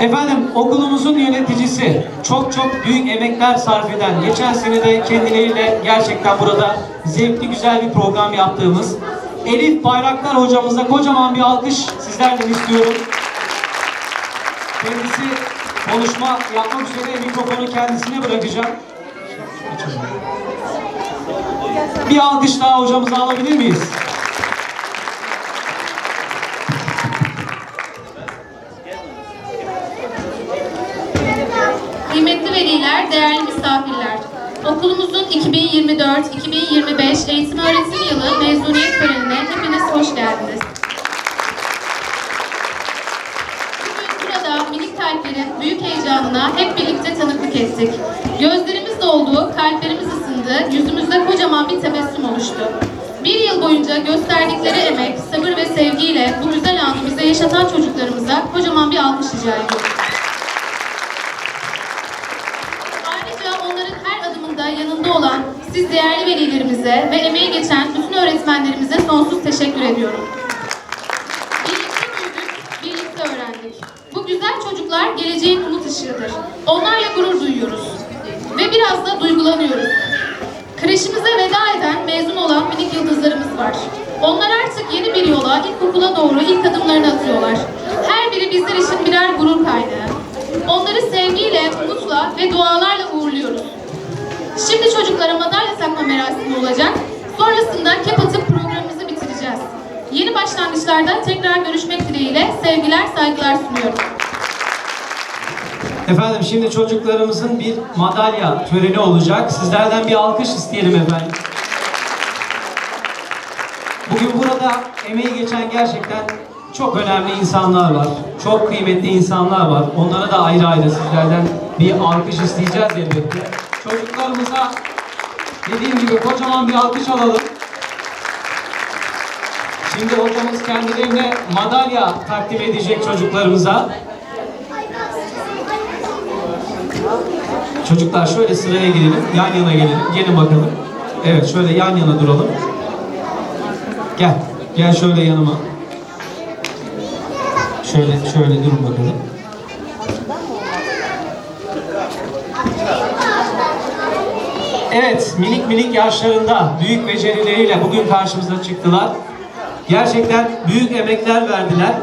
Efendim okulumuzun yöneticisi çok çok büyük emekler sarf eden, geçen sene de kendileriyle gerçekten burada zevkli güzel bir program yaptığımız Elif Bayraktar hocamıza kocaman bir alkış sizlerden istiyorum. Kendisi konuşma yapmak üzere mikrofonu kendisine bırakacağım. Bir alkış daha hocamıza alabilir miyiz? Değerli misafirler. Okulumuzun 2024-2025 eğitim öğretim yılı mezuniyet törenine hepiniz hoş geldiniz. Bugün burada minik kalplerin büyük heyecanına hep birlikte tanıklık ettik. Gözlerimiz doldu, kalplerimiz ısındı, yüzümüzde kocaman bir tebessüm oluştu. Bir yıl boyunca gösterdikleri emek, sabır ve sevgiyle bu güzel anı bize yaşatan çocuklarımıza kocaman bir alkış rica ediyorum. Yanında olan siz değerli velilerimize ve emeği geçen bütün öğretmenlerimize sonsuz teşekkür ediyorum. Birlikte büyüdük, birlikte öğrendik. Bu güzel çocuklar geleceğin umut ışığıdır. Onlarla gurur duyuyoruz. Ve biraz da duygulanıyoruz. Kreşimize veda eden, mezun olan minik yıldızlarımız var. Onlar artık yeni bir yola, ilkokula doğru ilk adımlarını atıyorlar. Her biri bizler için birer gurur kaynağı. Onları sevgiyle, umutla ve dualarla merasimi olacak. Sonrasında kep atıp programımızı bitireceğiz. Yeni başlangıçlarda tekrar görüşmek dileğiyle sevgiler, saygılar sunuyorum. Efendim şimdi çocuklarımızın bir madalya töreni olacak. Sizlerden bir alkış isteyelim efendim. Bugün burada emeği geçen gerçekten çok önemli insanlar var. Çok kıymetli insanlar var. Onlara da ayrı ayrı sizlerden bir alkış isteyeceğiz elbette. Çocuklarımıza dediğim gibi kocaman bir alkış alalım. Şimdi hocamız kendilerine madalya takdim edecek çocuklarımıza. Çocuklar şöyle sıraya girelim, yan yana gelelim. Gelin bakalım. Evet, şöyle yan yana duralım. Gel, gel şöyle yanıma. Şöyle, şöyle durun bakalım. Evet, minik minik yaşlarında büyük becerileriyle bugün karşımıza çıktılar. Gerçekten büyük emekler verdiler.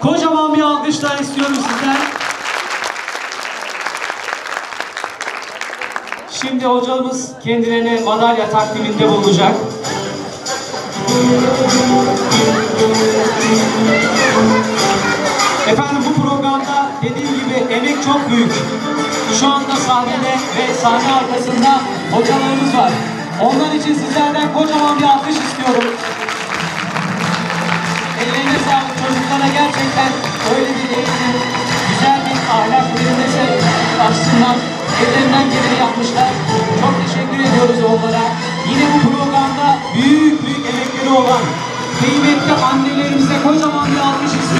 Kocaman bir alkışlar istiyorum sizden. Şimdi hocamız kendilerine madalya takdiminde bulunacak. Efendim bu programda dediğim gibi emek çok büyük. Şu anda sahnede ve sahne arkasında hocalarımız var. Onlar için sizlerden kocaman bir alkış istiyorum. Ellerine sağlık çocuklara gerçekten öyle bir eğitim, güzel bir ahlak verilmesi açısından ellerinden geleni yapmışlar. Çok teşekkür ediyoruz onlara. Yine bu programda büyük büyük emekleri olan kıymetli annelerimize kocaman bir alkış istiyorum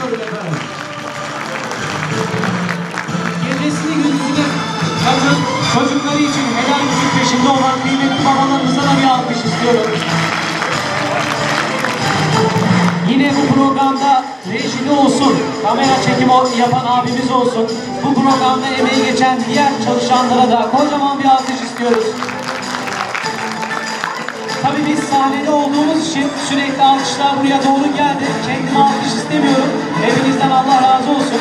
çocukları için helal müzik peşinde olan kıymetli babalarımıza da bir alkış istiyorum. Yine bu programda rejide olsun, kamera çekimi yapan abimiz olsun. Bu programda emeği geçen diğer çalışanlara da kocaman bir alkış istiyoruz. Tabii biz sahnede olduğumuz için sürekli alkışlar buraya doğru geldi. Kendime alkış istemiyorum. Hepinizden Allah razı olsun.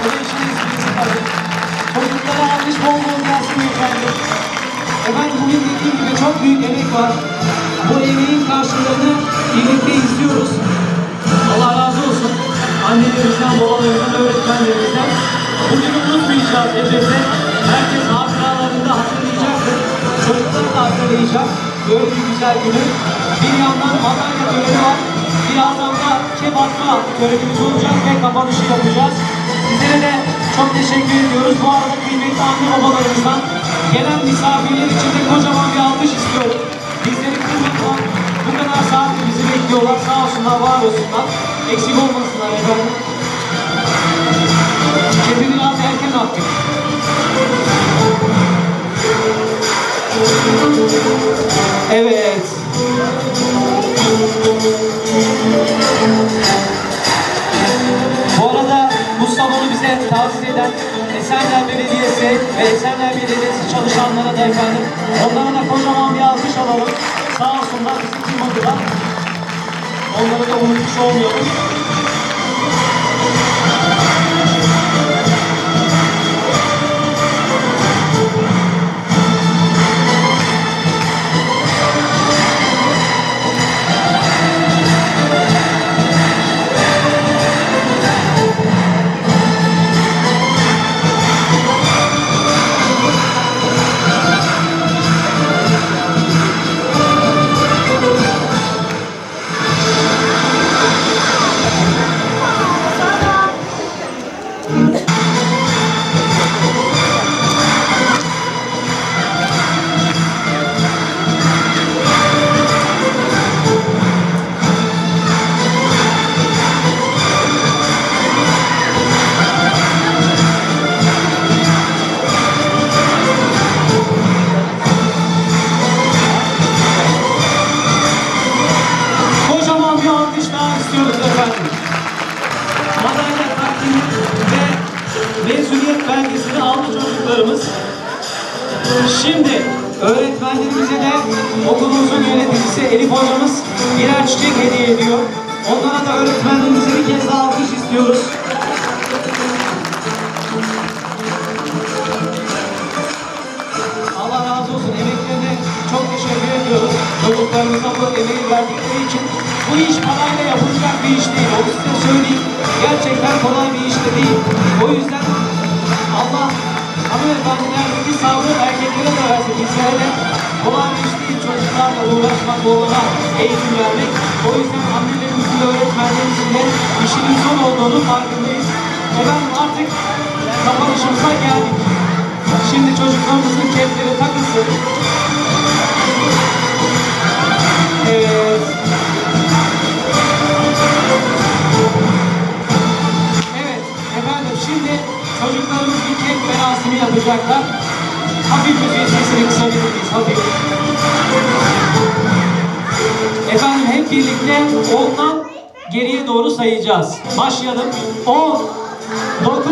Bu da işin esprisi tabii. Çocuklara alkış bol bol gelsin efendim. Efendim bugün dediğim gibi çok büyük emek var. Bu emeğin karşılığını birlikte izliyoruz. Allah razı olsun. Annelerimizden, babalarımızdan, öğretmenlerimizden. Bugünü unutmayacağız elbette. Herkes hatıralarında hatırlayacaktır. Çocuklar da hatırlayacak. Böyle bir güzel günü. Bir yandan madalya töreni var. Birazdan da kebapma törenimiz olacak ve kapanışı yapacağız. Sizlere de çok teşekkür ediyoruz. Bu arada kıymetli anne babalarımızdan gelen misafirler için de kocaman bir alkış istiyorum. Bizleri kırmadan bu kadar saat bizi bekliyorlar. Sağ olsunlar, var olsunlar. Eksik olmasınlar efendim. Kepi biraz erken attık. Evet. Bize tahsis eden Esenler Belediyesi ve Esenler Belediyesi çalışanlara da efendim onlara da kocaman bir alkış alalım. Sağ olsunlar bizi kırmadılar. Onları da unutmuş olmayalım. Şimdi öğretmenlerimize de okulumuzun yöneticisi Elif hocamız birer çiçek hediye ediyor. Onlara da öğretmenlerimize bir kez daha alkış istiyoruz. Allah razı olsun. Emeklerine çok teşekkür ediyoruz. Çocuklarımıza bu emeği verdikleri için. Bu iş parayla yapılacak bir iş değil. Onu size söyleyeyim. Gerçekten kolay bir iş de değil. O yüzden Allah hanımefendilerdeki sabrı erkeklere de versin. Bizlere değil. Çocuklarla uğraşmak, onlara eğitim vermek. O yüzden annelerimizin de öğretmenlerimizin de işinin zor olduğunu farkındayız. Efendim artık kapanışımıza geldik. Şimdi çocuklarımızın kepleri takılsın. Evet. Evet efendim şimdi çocuklarımız bir kek merasimi yapacaklar. Hafif müziğin sesini kısabilir miyiz? Hafif. Efendim hep birlikte ondan geriye doğru sayacağız. Başlayalım. 10, 9,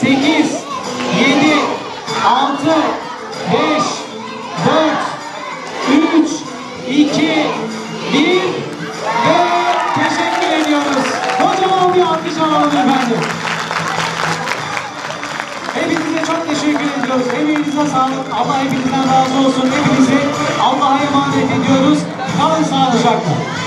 8, 7, 6, Hepinize çok teşekkür ediyoruz. Emeğinize sağlık. Allah hepinizden razı olsun. Hepinizi Allah'a emanet ediyoruz. Kalın sağlıcakla.